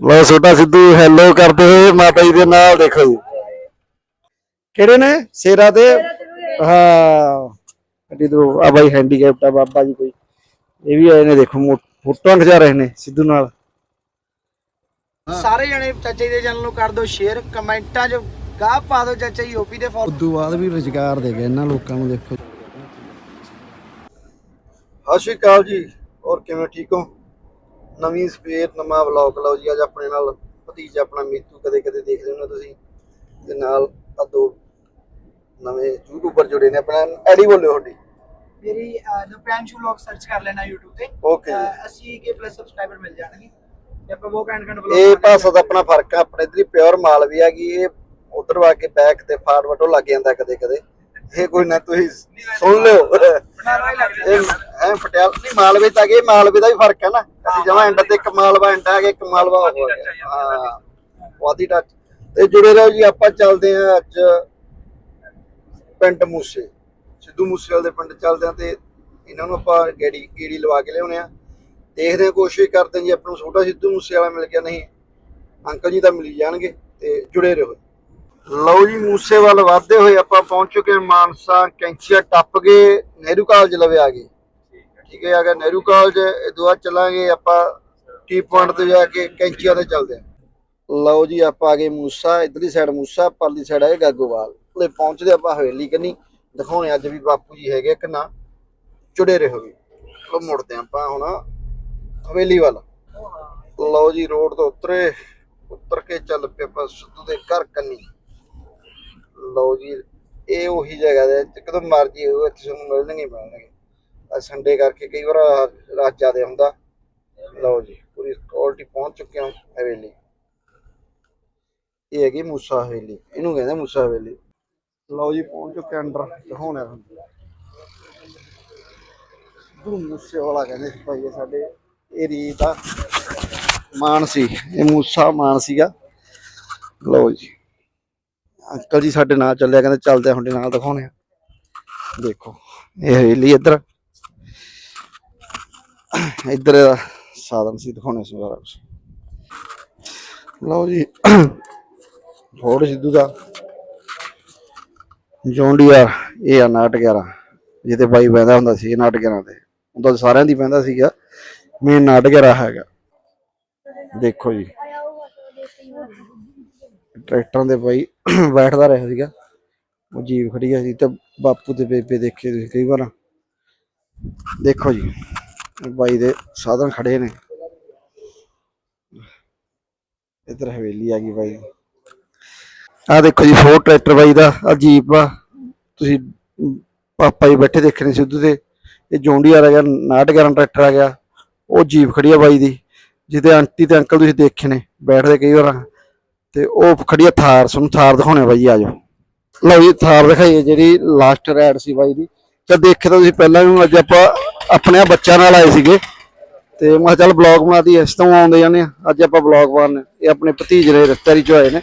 ਲੋ ਛੋਟਾ ਸਿੱਧੂ ਹੈਲੋ ਕਰਦੇ ਹੋਏ ਮਾਤਾ ਜੀ ਦੇ ਨਾਲ ਦੇਖੋ ਜੀ। ਕਿਹੜੇ ਨੇ? ਸ਼ੇਰਾ ਤੇ ਹਾਂ। ਅੱਡੀ ਤੋਂ ਆ ਬਾਈ ਹੈਂਡੀਕੈਪਟ ਆ ਬਾਬਾ ਜੀ ਕੋਈ। ਇਹ ਵੀ ਆਏ ਨੇ ਦੇਖੋ ਫੋਟੋਆਂ ਖਿਚਾ ਰਹੇ ਨੇ ਸਿੱਧੂ ਨਾਲ। ਸਾਰੇ ਜਣੇ ਚਾਚਾ ਜੀ ਦੇ ਚੈਨਲ ਨੂੰ ਕਰ ਦਿਓ ਸ਼ੇਅਰ ਕਮੈਂਟਾਂ 'ਚ ਗਾਹ ਪਾ ਦਿਓ ਚਾਚਾ ਜੀ ਓਪੀ ਦੇ ਫੋਲੋ। ਉਦੋਂ ਬਾਅਦ ਵੀ ਰੁਜ਼ਗਾਰ ਦੇ ਗਏ ਇਹਨਾਂ ਲੋਕਾਂ ਨੂੰ ਦੇਖੋ। ਸਤਿ ਸ਼੍ਰੀ ਅਕਾਲ ਜੀ ਹੋਰ ਕਿਵੇਂ ਠੀਕ ਹੋ? ਨਵੀਂ ਸਵੇਰ ਨਵਾਂ ਵਲੌਗ ਲਓ ਜੀ ਅੱਜ ਆਪਣੇ ਨਾਲ ਭਤੀਜ ਆਪਣਾ ਮੀਤੂ ਕਦੇ ਕਦੇ ਦੇਖਦੇ ਹੋ ਤੁਸੀਂ ਤੇ ਨਾਲ ਆ ਦੋ ਨਵੇਂ ਯੂਟਿਊਬਰ ਜੁੜੇ ਨੇ ਆਪਣਾ ਐਡੀ ਬੋਲਿਓ ਤੁਹਾਡੀ ਮੇਰੀ ਦ ਪ੍ਰਾਂਸ਼ੂ ਵਲੌਗ ਸਰਚ ਕਰ ਲੈਣਾ YouTube ਤੇ। Okay ah, 80 K plus subscriber ਮਿਲ ਜਾਣਗੇ। ਤੇ ਆਪਾਂ ਉਹ ਘੰਟ ਘੰਟ ਇਹ ਭਾਸ਼ਾ ਦਾ ਆਪਣਾ ਫ਼ਰਕ ਆ ਆਪਣੇ ਇਧਰ ਪਿਓਰ ਮਾਲ ਵੀ ਹੈਗੀ ਇਹ ਉਧਰ ਵਾ ਕੇ ਬੈਕ ਤੇ ਫਾਰਵਰਡ ਉਹ ਲੱਗ ਜਾਂਦਾ ਕਦੇ ਕਦੇ। ਇਹ ਕੋਈ ਨਾ ਤੁਸੀਂ ਸੁਣ ਲਿਓ। ਇਹ ਐ ਪਟਿਆਲ ਨਹੀਂ ਮਾਲਵੇ ਤੱਕ ਇਹ ਮਾਲਵੇ ਦਾ ਵੀ ਫ਼ਰਕ ਹੈ ਨਾ। ਅਸੀਂ ਜਮਾ ਐਂਡ ਤੇ ਇੱਕ ਮਾਲਵਾ ਐਂਡ ਆ ਗਿਆ ਇੱਕ ਮਾਲਵਾ ਹੋ ਗਿਆ। ਹਾਂ ਵਾਦੀ ਟੱਚ ਤੇ ਜੁੜੇ ਰਹੋ ਜੀ ਆਪਾਂ ਚੱਲਦੇ ਆ ਅੱਜ ਪਿੰਡ ਮੂਸੇ। ਸਿੱਧੂ ਮੂਸੇਵਾਲ ਦੇ ਪਿੰਡ ਚੱਲਦੇ ਆ ਤੇ ਇਹਨਾਂ ਨੂੰ ਆਪਾਂ ਗੇੜੀ ਗੇੜੀ ਲਵਾ ਕੇ ਲਿਆਉਣੇ ਆ ਦੇਖਦੇ ਆ ਕੋਸ਼ਿਸ਼ ਕਰਦੇ ਆ ਜੀ ਆਪਾਂ ਨੂੰ ਛੋਟਾ ਸਿੱਧੂ ਮੂਸੇਵਾਲਾ ਮਿਲ ਗਿਆ ਨਹੀਂ ਅੰਕਲ ਜੀ ਤਾਂ ਮਿਲ ਜਾਣਗੇ ਤੇ ਜੁੜੇ ਰਹੋ। ਲਓ ਜੀ ਮੂਸੇਵਾਲ ਵਾਧੇ ਹੋਏ ਆਪਾਂ ਪਹੁੰਚ ਚੁੱਕੇ ਮਾਨਸਾ ਕੈਂਚੀਆ ਟੱਪ ਕੇ ਨਹਿਰੂ ਕਾਲਜ ਲਵੇ ਆ ਗਏ। ਠੀਕ ਹੈ, ਅਗਰ ਨਹਿਰੂ ਕਾਲਜ ਇਹ ਦੁਆ ਚੱਲਾਂਗੇ, ਆਪਾਂ ਟੀ ਪੁਆਇੰਟ ਤੇ ਜਾ ਕੇ ਕੈਂਚੀਆ ਤੇ ਚੱਲਦੇ ਹਾਂ। ਲਓ ਜੀ, ਆਪਾਂ ਆ ਗਏ ਮੂਸਾ, ਇਧਰਲੀ ਸਾਈਡ ਮੂਸਾ, ਪਰਲੀ ਸਾਈਡ ਹੈ ਗਾਗੋਵਾਲ। ਉਹਦੇ ਪਹੁੰਚਦੇ ਆਪਾਂ ਹਵੇਲੀ ਕੰਨੀ। ਦਿਖਾਉਣੇ ਅੱਜ ਵੀ ਬਾਪੂ ਜੀ ਹੈਗੇ ਕਿ ਨਾ ਜੁੜੇ ਰਹੋਗੇ ਚਲੋ ਮੁੜਦੇ ਹਾਂ ਆਪਾਂ ਹੁਣ ਹਵੇਲੀ ਵੱਲ। ਲਓ ਜੀ, ਰੋਡ ਤੋਂ ਉਤਰੇ, ਉਤਰ ਕੇ ਚੱਲ ਪਏ ਆਪਾਂ ਸਿੱਧੂ ਦੇ ਘਰ ਕੰਨੀ। ਲਓ ਜੀ, ਇਹ ਉਹੀ ਜਗ੍ਹਾ ਦੇ ਕਦੋਂ ਮਰਜ਼ੀ ਹੋਵੇ ਇੱਥੇ ਤੁਹਾਨੂੰ ਮਿਲਣਗੇ ਮਿਲਣਗੇ। ਸੰਡੇ ਕਰਕੇ ਕਈ ਵਾਰ ਰਾਤ ਜ਼ਿਆਦਾ ਹੁੰਦਾ। ਲਓ ਜੀ, ਪੂਰੀ ਕੁਆਲਿਟੀ ਪਹੁੰਚ ਚੁੱਕੇ ਹਾਂ ਹਵੇਲੀ। ਇਹ ਹੈਗੀ ਮੂਸਾ ਹਵੇਲੀ, ਇਹਨੂੰ ਕਹਿੰਦੇ ਮੂਸਾ ਹਵੇਲੀ। ਲਓ ਜੀ, ਪਹੁੰਚ ਚੁੱਕੇ ਹਾਂ ਦਿਖਾਉਣਾ ਤੁਹਾਨੂੰ। ਸਿੱਧੂ ਮੂਸੇ ਵਾਲਾ ਕਹਿੰਦੇ ਸੀ ਭਾਈ ਇਹ ਸਾਡੇ ਇਹ ਰੀਤ ਆ ਮਾਨ ਸੀ, ਇਹ ਮੂਸਾ ਮਾਨ ਸੀਗਾ। ਲਓ ਜੀ, ਅੰਕਲ ਜੀ ਸਾਡੇ ਨਾਲ ਚੱਲਿਆ, ਕਹਿੰਦੇ ਚੱਲਦੇ ਆ, ਤੁਹਾਡੇ ਨਾਲ ਦਿਖਾਉਣੇ ਆ। ਦੇਖੋ, ਇਹ ਹਵੇਲੀ ਇੱਧਰ। ਇੱਧਰ ਇਹਦਾ ਸਾਧਨ ਸੀ ਦਿਖਾਉਣੇ ਸੀ ਸਾਰਾ ਕੁਛ। ਲਓ ਜੀ ਫੋੜ ਸਿੱਧੂ ਦਾ। ਜੌਂਡੀਆ ਇਹ ਆ ਨਾਟ 11 ਜਿਹਦੇ ਬਾਈ ਬਹਿੰਦਾ ਹੁੰਦਾ ਸੀ ਇਹ ਨਾਟ 11 ਤੇ। ਹੁੰਦਾ ਸਾਰਿਆਂ ਦੀ ਬਹਿੰਦਾ ਸੀਗਾ ਮੇਨ ਨਾਟ 11 ਹੈਗਾ। ਦੇਖੋ ਜੀ, ਟਰੈਕਟਰਾਂ ਦੇ ਬਾਈ ਬੈਠਦਾ ਰਿਹਾ ਸੀਗਾ। ਉਹ ਜੀਵ ਖੜੀ ਸੀ ਤੇ ਬਾਪੂ ਤੇ ਬੇਬੇ ਦੇਖੇ ਤੁਸੀਂ ਕਈ ਵਾਰ। ਦੇਖੋ ਜੀ ਬਾਈ ਦੇ ਸਾਧਨ ਖੜੇ ਨੇ। ਇੱਧਰ ਹਵੇਲੀ ਆ ਗਈ ਬਾਈ। ਆ ਦੇਖੋ ਜੀ, ਫੋਰ ਟਰੈਕਟਰ ਬਾਈ ਦਾ ਆ ਆ। ਤੁਸੀਂ ਪਾਪਾ ਜੀ ਬੈਠੇ ਦੇਖਣੇ ਸਿੱਧੂ ਤੇ। ਇਹ ਜੌਂਡੀਆਰ ਆ ਗਿਆ 911 ਟਰੈਕਟਰ ਆ ਗਿਆ। ਉਹ ਜੀਪ ਖੜੀ ਆ ਬਾਈ ਦੀ, ਜਿਹਦੇ ਆਂਟੀ ਤੇ ਅੰਕਲ ਤੁਸੀਂ ਦੇਖੇ ਨੇ, ਬੈਠਦੇ ਕਈ ਵਾਰ। ਤੇ ਉਹ ਖੜੀ ਆ ਥਾਰ, ਤੁਹਾਨੂੰ ਥਾਰ ਦਿਖਾਉਣੇ ਬਾਈ ਆਜੋ ਲਓ ਜੀ, ਥਾਰ ਦਿਖਾਈਏ, ਜਿਹੜੀ ਲਾਸਟ ਰਾਈਡ ਸੀ ਬਾਈ ਦੀ। ਤੇ ਦੇਖੇ ਤਾਂ ਤੁਸੀਂ ਪਹਿਲਾਂ ਵੀ ਅੱਜ ਆਪਾਂ ਆਪਣੇ ਬੱਚਿਆਂ ਨਾਲ ਆਏ ਸੀਗੇ। ਤੇ ਮੈਂ ਚੱਲ ਬਲੌਗ ਬਣਾ ਇਸ ਤੋਂ ਆਉਂਦੇ ਜਾਂਦੇ ਆ। ਅੱਜ ਆਪਾਂ ਬਲੌਗ ਬਣਾਉਣੇ ਇਹ ਆਪਣੇ ਭਤੀਜ ਦੇ ਰਿਸ਼ਤੇਦਾਰੀ ਚੋਂ ਆਏ ਨੇ।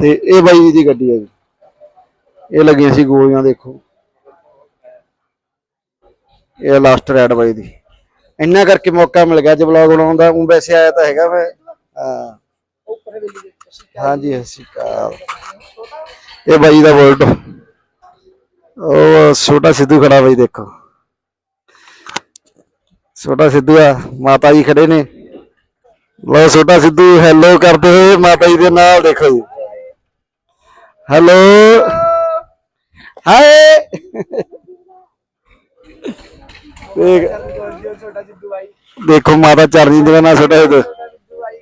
ਤੇ ਇਹ ਬਾਈ ਦੀ ਗੱਡੀ ਹੈ ਜੀ। ਇਹ ਲੱਗੀਆਂ ਸੀ ਗੋਲੀਆਂ, ਦੇਖੋ। ਇਹ ਲਾਸਟ ਰਾਈਡ ਬਾਈ ਦੀ। ਇੰਨਾ ਕਰਕੇ ਮੌਕਾ ਮਿਲ ਗਿਆ ਅੱਜ ਬਲੌਗ ਬਣਾਉਣ ਦਾ। ਉਹ ਵੈਸੇ ਆਇਆ ਤਾਂ ਹੈਗਾ ਮੈਂ। ਹਾਂਜੀ, ਸਤਿ ਸ਼੍ਰੀ ਅਕਾਲ। ਇਹ ਬਾਈ ਦਾ ਵੋਲਟ ਉਹ ਛੋਟਾ ਸਿੱਧੂ ਖੜਾ ਬਾਈ ਦੇਖੋ ਛੋਟਾ ਸਿੱਧੂ ਆ ਮਾਤਾ ਜੀ ਖੜੇ ਨੇ ਲੋ ਛੋਟਾ ਸਿੱਧੂ ਹੈਲੋ ਕਰਦੇ ਹੋਏ ਮਾਤਾ ਜੀ ਦੇ ਨਾਲ ਦੇਖੋ ਜੀ ਹੈਲੋ ਹਾਏ ਦੇਖ ਛੋਟਾ ਜਿੱਦੂ ਬਾਈ ਦੇਖੋ ਮਾਤਾ ਚਰਨੀ ਦੇ ਨਾਲ ਛੋਟਾ ਸਿੱਧੂ ਜਿੱਦੂ ਬਾਈ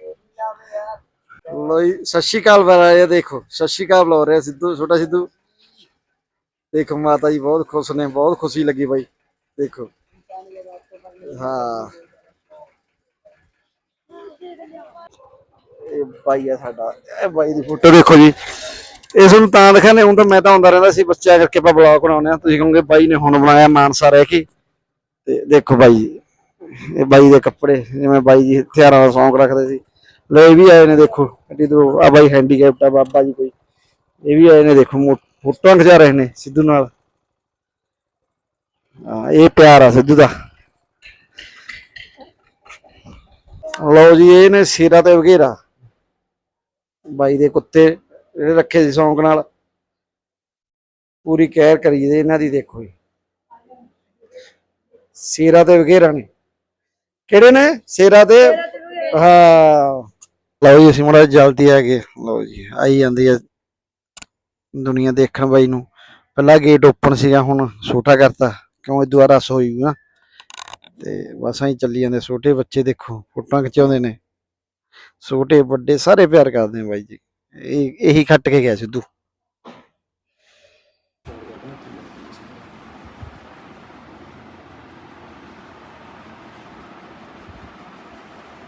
ਲੋ ਜੀ ਸਤਿ ਸ਼੍ਰੀ ਅਕਾਲ ਬਣਾ ਇਹ ਦੇਖੋ ਸਤਿ ਸ਼੍ਰੀ ਅਕਾਲ ਬੁਲਾ ਰਿਹਾ ਸਿੱਧੂ ਛੋਟਾ ਸਿੱਧੂ ਦੇਖੋ ਮਾਤਾ ਜੀ ਬਹੁਤ ਖੁਸ਼ ਨੇ, ਬਹੁਤ ਖੁਸ਼ੀ ਲੱਗੀ ਬਾਈ, ਦੇਖੋ। ਹਾਂ। ਇਹ ਬਾਈ ਆ ਸਾਡਾ, ਇਹ ਬਾਈ ਦੀ ਫੋਟੋ ਦੇਖੋ ਜੀ। ਇਸ ਨੂੰ ਤਾਂ ਦਿਖਾਣੇ ਹੁਣ ਤਾਂ ਮੈਂ ਤਾਂ ਆਉਂਦਾ ਰਹਿੰਦਾ ਸੀ ਬੱਚਿਆਂ ਕਰਕੇ ਆਪਾਂ ਬਲੌਗ ਬਣਾਉਂਦੇ ਆ ਤੁਸੀਂ ਕਹੋਗੇ ਬਾਈ ਨੇ ਹੁਣ ਬਣਾਇਆ ਮਾਨਸਾ ਰਹਿ ਕੇ। ਤੇ ਦੇਖੋ ਬਾਈ ਜੀ ਇਹ ਬਾਈ ਦੇ ਕੱਪੜੇ, ਜਿਵੇਂ ਬਾਈ ਜੀ ਹਥਿਆਰਾਂ ਦਾ ਸ਼ੌਂਕ ਰੱਖਦੇ ਸੀ। ਲੈ ਇਹ ਵੀ ਆਏ ਨੇ ਦੇਖੋ ਅੱਡੀ ਤੋਂ। ਆ ਬਾਈ ਹੈਂਡੀਕੈਪਟ ਆ, ਬਾਬਾ ਜੀ ਕੋਈ। ਇਹ ਵੀ ਆਏ ਨੇ ਦੇਖੋ ਮੋ- ਫੋਟੋਆਂ ਖਿਚਾ ਰਹੇ ਨੇ ਸਿੱਧੂ ਨਾਲ। ਹਾਂ ਇਹ ਪਿਆਰ ਆ ਸਿੱਧੂ ਦਾ। ਲਓ ਜੀ ਇਹ ਨੇ ਸਿਰਾ ਤੇ ਵਗੇਰਾ। ਬਾਈ ਦੇ ਕੁੱਤੇ ਜਿਹੜੇ ਰੱਖੇ ਸੀ ਸ਼ੌਂਕ ਨਾਲ। ਪੂਰੀ ਕੇਅਰ ਕਰੀਦੇ ਇਹਨਾਂ ਦੀ ਦੇਖੋ ਜੀ। ਸੇਰਾ ਤੇ ਵਗੇਰਾ ਨੇ। ਕਿਹੜੇ ਨੇ? ਸੇਰਾ ਤੇ? ਹਾਂ। ਲਓ ਜੀ ਅਸੀਂ ਮੁੰਡਾ ਜਲਦੀ ਆ ਗਏ। ਲਓ ਜੀ ਆਈ ਜਾਂਦੀ ਹੈ ਦੁਨੀਆ ਦੇਖਣ ਬਾਈ ਨੂੰ। ਪਹਿਲਾਂ ਗੇਟ ਓਪਨ ਸੀਗਾ, ਹੁਣ ਛੋਟਾ ਕਰਤਾ। ਕਿਉਂ ਇਹ ਦੁਆਰਾ ਸੋਈ ਤੇ ਬਸ ਐਂ ਚੱਲੀ ਜਾਂਦੇ ਛੋਟੇ ਬੱਚੇ ਦੇਖੋ, ਫੋਟੋਆਂ ਖਿਚਾਉਂਦੇ ਨੇ। ਛੋਟੇ, ਵੱਡੇ ਸਾਰੇ ਪਿਆਰ ਕਰਦੇ ਨੇ ਬਾਈ ਜੀ। ਇਹ, ਇਹੀ ਖੱਟ ਕੇ ਗਿਆ ਸਿੱਧੂ।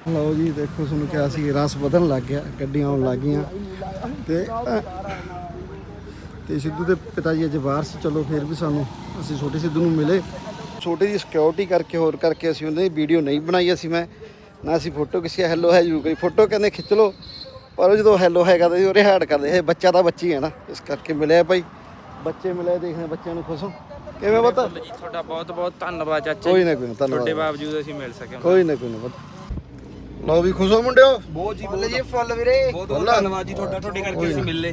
ਲਓ ਜੀ, ਦੇਖੋ ਤੁਹਾਨੂੰ ਕਿਹਾ ਸੀ, ਰਸ ਵਧਣ ਲੱਗ ਗਿਆ, ਗੱਡੀਆਂ ਆਉਣ ਲੱਗ ਗਈਆਂ। ਤੇ ਤੇ ਸਿੱਧੂ ਦੇ ਪਿਤਾ ਜੀ ਅੱਜ ਬਾਹਰ ਸੀ ਚਲੋ ਫਿਰ ਵੀ ਸਾਨੂੰ ਅਸੀਂ ਛੋਟੇ ਸਿੱਧੂ ਨੂੰ ਮਿਲੇ। ਛੋਟੇ ਦੀ ਸਿਕਿਉਰਿਟੀ ਕਰਕੇ ਹੋਰ ਕਰਕੇ ਅਸੀਂ ਉਹਨਾਂ ਦੀ ਵੀਡੀਓ ਨਹੀਂ ਬਣਾਈ ਅਸੀਂ ਮੈਂ। ਨਾ ਅਸੀਂ ਫੋਟੋ ਕਿਸੇ ਹੈਲੋ ਹੈ ਜੂ ਕੋਈ ਫੋਟੋ ਕਹਿੰਦੇ ਖਿੱਚ ਲਓ। ਪਰ ਉਹ ਜਦੋਂ ਹੈਲੋ ਹੈ ਕਰਦੇ ਸੀ ਉਹ ਰਿਹਾੜ ਕਰਦੇ ਇਹ ਬੱਚਾ ਤਾਂ ਬੱਚੀ ਹੈ ਨਾ ਇਸ ਕਰਕੇ ਮਿਲਿਆ ਭਾਈ। ਬੱਚੇ ਮਿਲੇ ਦੇਖਦੇ ਬੱਚਿਆਂ ਨੂੰ ਖੁਸ਼ ਹੋ। ਕਿਵੇਂ ਪਤਾ? ਜੀ ਤੁਹਾਡਾ ਬਹੁਤ ਬਹੁਤ ਧੰਨਵਾਦ ਚਾਚਾ। ਕੋਈ ਨਾ ਕੋਈ ਨਾ ਤੁਹਾਡੇ ਬਾਵਜੂਦ ਅਸੀਂ ਮਿਲ ਸਕੇ। ਕੋਈ ਨਾ ਕੋਈ ਨਾ ਪਤਾ। ਲਓ ਵੀ ਖੁਸ਼ ਹੋ ਮੁੰਡਿਓ। ਬਹੁਤ ਜੀ ਫੁੱਲ ਜੀ ਫੁੱਲ ਵੀਰੇ। ਬਹੁਤ ਬਹੁਤ ਧੰਨਵਾਦ ਜੀ ਤੁਹਾਡਾ ਤੁਹਾਡੇ ਕਰਕੇ ਅਸੀਂ ਮਿਲੇ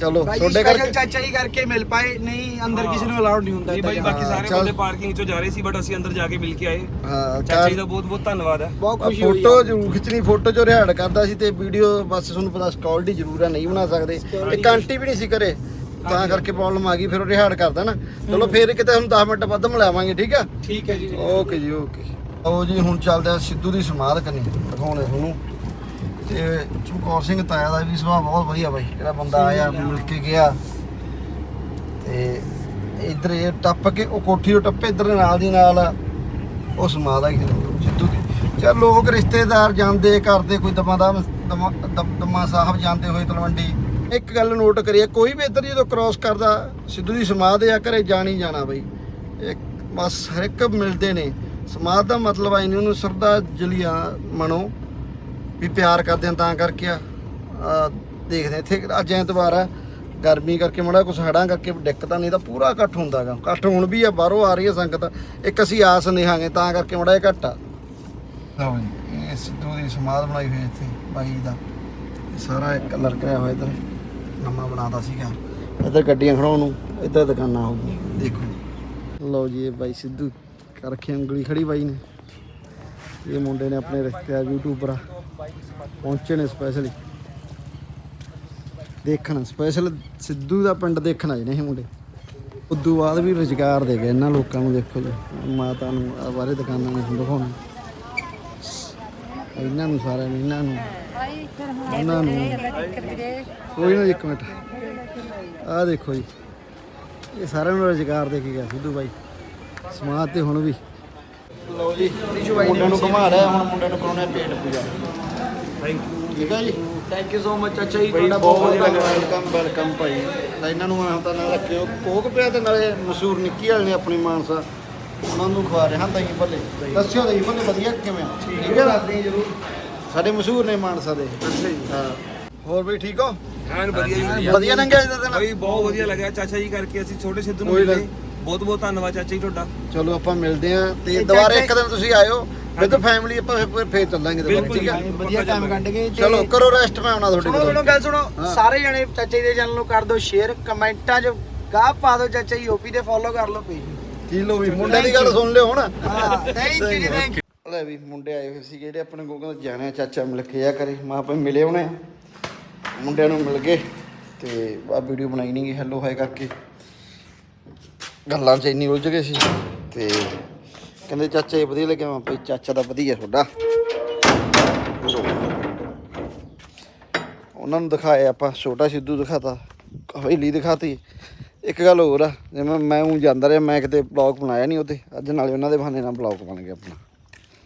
ਚਲੋ ਸਪੈਸ਼ਲ ਕਰਕੇ। ਚਾਚਾ ਜੀ ਕਰਕੇ ਮਿਲ ਪਾਏ। ਨਹੀਂ ਅੰਦਰ ਕਿਸੇ ਨੂੰ ਅਲਾਉਡ ਨਹੀਂ ਹੁੰਦਾ ਜੀ ਬਾਈ ਬਾਕੀ ਸਾਰੇ। ਬੰਦੇ ਪਾਰਕਿੰਗ ਚੋਂ ਜਾ ਰਹੇ ਸੀ ਬਟ ਅਸੀਂ ਅੰਦਰ ਜਾ ਕੇ ਮਿਲ ਕੇ ਆਏ। ਹਾਂ ਚਾਚਾ ਜੀ ਦਾ ਬਹੁਤ ਬਹੁਤ ਧੰਨਵਾਦ ਹੈ। ਬਹੁਤ ਖੁਸ਼ੀ ਹੋਈ ਫੋਟੋ ਜ਼ਰੂਰ ਖਿੱਚਣੀ ਫੋਟੋ ਚ ਰਿਹਾੜ ਕਰਦਾ ਸੀ ਤੇ ਵੀਡੀਓ ਬਸ ਤੁਹਾਨੂੰ ਪਤਾ ਸਕਿਉਰਿਟੀ ਜ਼ਰੂਰ ਹੈ ਨਹੀਂ ਬਣਾ ਸਕਦੇ। ਇੱਕ ਆਂਟੀ ਵੀ ਨਹੀਂ ਸੀ ਕਰੇ ਤਾਂ ਕਰਕੇ ਪ੍ਰੋਬਲਮ ਆ ਗਈ ਫਿਰ ਉਹ ਰਿਹਾੜ ਕਰਦਾ ਨਾ। ਚਲੋ ਫਿਰ ਕਿਤੇ ਹੁਣ 10 ਮਿੰਟ ਵੱਧ ਮਿਲਾਵਾਂਗੇ ਠੀਕ ਆ? ਠੀਕ ਹੈ ਜੀ। ਓਕੇ ਜੀ ਓਕੇ ਉਹ ਜੀ ਹੁਣ ਚੱਲਦੇ ਆ ਸਿੱਧੂ ਦੀ ਸਮਾਧ ਕਰਨੀ ਦਿਖਾਉਣੇ ਤੁਹਾਨੂੰ। ਤੇ ਚਮਕੌਰ ਸਿੰਘ ਤਾਇਆ ਦਾ ਵੀ ਸੁਭਾਅ ਬਹੁਤ ਵਧੀਆ ਬਾਈ ਜਿਹੜਾ ਬੰਦਾ ਆਇਆ ਮਿਲ ਕੇ ਗਿਆ। ਤੇ ਇੱਧਰ ਇਹ ਟੱਪ ਕੇ ਉਹ ਕੋਠੀ ਤੋਂ ਟੱਪੇ ਇੱਧਰ ਨਾਲ ਦੀ ਨਾਲ ਉਹ ਸਮਾਧ ਆ ਸਿੱਧੂ ਦੀ। ਚਲ ਲੋਕ ਰਿਸ਼ਤੇਦਾਰ ਜਾਂਦੇ ਕਰਦੇ ਕੋਈ ਦਮਾ ਦਾ ਦਮਾ ਸਾਹਿਬ ਜਾਂਦੇ ਹੋਏ ਤਲਵੰਡੀ। ਇੱਕ ਗੱਲ ਨੋਟ ਕਰੀਏ ਕੋਈ ਵੀ ਇੱਧਰ ਜਦੋਂ ਕ੍ਰਾਸ ਕਰਦਾ ਸਿੱਧੂ ਦੀ ਸਮਾਧ ਆ ਘਰੇ ਜਾਣੀ ਜਾਣਾ ਬਈ। ਇੱਕ ਬਸ ਹਰ ਇੱਕ ਮਿਲਦੇ ਨੇ। ਸਮਾਧ ਦਾ ਮਤਲਬ ਆ ਇਹਨੂੰ ਸਰਦਾ ਜਲੀਆਂ ਮਨੋ ਵੀ ਪਿਆਰ ਕਰਦੇ ਆ ਤਾਂ ਕਰਕੇ ਆ। ਦੇਖਦੇ ਆ ਇੱਥੇ ਅੱਜ ਐਤਵਾਰ ਆ ਗਰਮੀ ਕਰਕੇ ਮੜਾ ਕੁਛ ਹੜਾਂ ਕਰਕੇ ਦਿੱਕਤਾਂ ਨਹੀਂ ਤਾਂ ਪੂਰਾ ਇਕੱਠ ਹੁੰਦਾਗਾ ਇਕੱਠ ਹੁਣ ਵੀ ਆ ਬਾਹਰੋਂ ਆ ਰਹੀ ਹੈ ਸੰਗਤ ਇੱਕ ਅਸੀਂ ਆਸ ਨਿਹਾਂਗੇ ਤਾਂ ਕਰਕੇ ਮੜਾ ਇਹ ਘੱਟ ਆ। ਲਓ ਜੀ ਇਹ ਸਿੱਧੂ ਦੀ ਸਮਾਧ ਬਣਾਈ ਹੋਈ ਇੱਥੇ ਬਾਈ ਦਾ। ਇਹ ਸਾਰਾ ਇੱਕ ਕਲਰ ਕਰਿਆ ਹੋਇਆ ਇੱਧਰ ਨਵਾਂ ਬਣਾਦਾ ਸੀਗਾ। ਇੱਧਰ ਗੱਡੀਆਂ ਖੜਾਉਣ ਨੂੰ ਇੱਧਰ ਦੁਕਾਨਾਂ ਹੋ ਗਈਆਂ। ਦੇਖੋ। ਲਓ ਜੀ ਇਹ ਬਾਈ ਸਿੱਧੂ। ਕਰ ਰੱਖੀ ਉਂਗਲੀ ਖੜੀ ਬਾਈ ਨੇ। ਇਹ ਮੁੰਡੇ ਨੇ ਆਪਣੇ ਰਿਸ਼ਤੇਦਾਰ ਯੂਟਿਊਬਰ ਪਹੁੰਚੇ ਨੇ ਸਪੈਸ਼ਲੀ ਦੇਖਣ ਸਪੈਸ਼ਲ ਸਿੱਧੂ ਦਾ ਪਿੰਡ ਦੇਖਣਾ ਆਏ ਨੇ ਇਹ ਮੁੰਡੇ। ਉਦੋਂ ਬਾਅਦ ਵੀ ਰੁਜ਼ਗਾਰ ਦੇ ਗਏ ਇਹਨਾਂ ਲੋਕਾਂ ਨੂੰ, ਦੇਖੋ ਜੀ। ਮਾਤਾ ਨੂੰ ਆ ਬਾਰੇ ਦੁਕਾਨਾਂ ਨੇ ਦਿਖਾਉਣਾ। ਇਹਨਾਂ ਨੂੰ ਸਾਰਿਆਂ ਨੂੰ, ਇਹਨਾਂ ਨੂੰ। ਇਹਨਾਂ ਨੂੰ। ਕੋਈ ਨਾ ਇੱਕ ਮਿੰਟ। ਆਹ ਦੇਖੋ ਜੀ। ਇਹ ਸਾਰਿਆਂ ਨੂੰ ਰੁਜ਼ਗਾਰ ਦੇ ਕੇ ਗਿਆ ਸਿੱਧੂ ਬਾਈ। ਸਮਾਜ ਤੇ ਹੁਣ ਵੀ। ਲਓ ਜੀ ਮੁੰਡਿਆਂ ਨੂੰ ਘੁਮਾ ਰਿਹਾ ਹੁਣ ਮੁੰਡਿਆਂ ਨੂੰ ਕਰਾਉਣਾ ਪੇਟ ਪੂਜਾ। ਠੀਕ ਹੈ ਜੀ? ਥੈਂਕ ਯੂ ਸੋ ਮਚ ਚਾਚਾ ਜੀ ਤੁਹਾਡਾ ਬਹੁਤ ਬਹੁਤ ਵੈਲਕਮ ਵੈਲਕਮ ਭਾਈ। ਤਾਂ ਇਹਨਾਂ ਨੂੰ ਆਹ ਤਾਂ ਨਾ ਰੱਖਿਓ ਕੋਕ ਪਿਆ ਤੇ ਨਾਲੇ ਮਸ਼ਹੂਰ ਨਿੱਕੀ ਵਾਲੇ ਨੇ ਆਪਣੀ ਮਾਨਸਾ। ਉਹਨਾਂ ਨੂੰ ਖਵਾ ਰਿਹਾ ਦਹੀਂ ਭੱਲੇ। ਦੱਸਿਓ ਦਹੀਂ ਭੱਲੇ ਵਧੀਆ ਕਿਵੇਂ ਆ? ਠੀਕ ਹੈ ਦੱਸਦੇ ਜਰੂਰ। ਸਾਡੇ ਮਸ਼ਹੂਰ ਨੇ ਮਾਨਸਾ ਦੇ। ਅੱਛਾ ਜੀ। ਹਾਂ। ਹੋਰ ਵੀ ਠੀਕ ਹੋ? ਐਨ ਵਧੀਆ ਜੀ ਵਧੀਆ। ਲੰਘਿਆ ਜੀ ਦਾ ਦਿਨ ਬਾਈ ਬਹੁਤ ਵਧੀਆ ਲੱਗਿਆ ਚਾਚਾ ਜੀ ਕਰਕੇ ਅਸੀਂ ਛੋਟੇ ਸਿੱਧੂ ਨੂੰ ਮਿਲੇ। ਬਹੁਤ ਬਹੁਤ ਧੰਨਵਾਦ ਚਾਚਾ ਜੀ ਤੁਹਾਡਾ। ਚਲੋ ਆਪਾਂ ਮਿਲਦੇ ਆਂ ਤੇ ਦੁਬਾਰਾ ਇੱਕ ਦਿਨ ਤੁਸੀਂ ਆਇਓ। ਵਿਦ ਫੈਮਿਲੀ ਆਪਾਂ ਫਿਰ ਫੇਰ ਚੱਲਾਂਗੇ ਦੁਬਾਰਾ ਠੀਕ ਹੈ। ਵਧੀਆ ਟਾਈਮ ਕੱਢ ਕੇ ਤੇ- ਚਲੋ ਕਰੋ ਰੈਸਟ ਮੈਂ ਆਉਣਾ ਤੁਹਾਡੇ ਸੁਣੋ ਸੁਣੋ ਗੱਲ ਸੁਣੋ। ਸਾਰੇ ਜਣੇ ਚਾਚਾ ਜੀ ਦੇ ਚੈਨਲ ਨੂੰ ਕਰ ਦਿਓ ਸ਼ੇਅਰ ਕਮੈਂਟਾਂ 'ਚ ਗਾਹ ਪਾ ਦਿਓ ਚਾਚਾ ਜੀ ਓਪੀ ਤੇ ਫੋਲੋ ਕਰ ਲਓ ਪੇਜ ਕੀ ਲੋ ਵੀ ਮੁੰਡੇ ਦੀ ਗੱਲ ਸੁਣ ਲਿਓ ਹੁਣ। ਹਾਂ ਥੈਂਕ ਯੂ ਜੀ ਥੈਂਕ ਲੈ ਵੀ ਮੁੰਡੇ ਆਏ ਹੋਏ ਸੀ ਜਿਹੜੇ ਆਪਣੇ ਕੋਲ ਕਹਿੰਦੇ ਜਾਣਿਆ ਚਾਚਾ ਮਿਲ ਕੇ ਆ ਕਰੇ ਮਾਂ ਪੇ ਮਿਲੇ ਹੋਣੇ ਆ। ਮੁੰਡਿਆਂ ਨੂੰ ਮਿਲ ਗਏ ਤੇ ਆ ਵੀਡੀਓ ਬਣਾਈ ਨਹੀਂ ਗਈ ਹੈਲੋ ਹਾਈ ਕਰਕੇ। ਗੱਲਾਂ 'ਚ ਇੰਨੀ ਉਲਝ ਗਏ ਸੀ। ਤੇ ਕਹਿੰਦੇ ਚਾਚਾ ਇਹ ਵਧੀਆ ਲੱਗਿਆ। ਮੈਂ ਭਾਈ ਚਾਚਾ ਦਾ ਵਧੀਆ ਤੁਹਾਡਾ। ਉਹਨਾਂ ਨੂੰ ਦਿਖਾਇਆ ਆਪਾਂ, ਛੋਟਾ ਸਿੱਧੂ ਦਿਖਾਤਾ, ਹਵੇਲੀ ਦਿਖਾਤੀ। ਇੱਕ ਗੱਲ ਹੋਰ ਆ, ਜਿਵੇਂ ਮੈਂ ਉਹ ਜਾਂਦਾ ਰਿਹਾ, ਮੈਂ ਕਿਤੇ ਬਲੌਗ ਬਣਾਇਆ ਨਹੀਂ ਉਹਦੇ ਅੱਜ ਨਾਲੇ ਉਹਨਾਂ ਦੇ ਬਹਾਨੇ ਨਾਲ ਬਲੌਗ ਬਣ ਗਿਆ ਆਪਣਾ।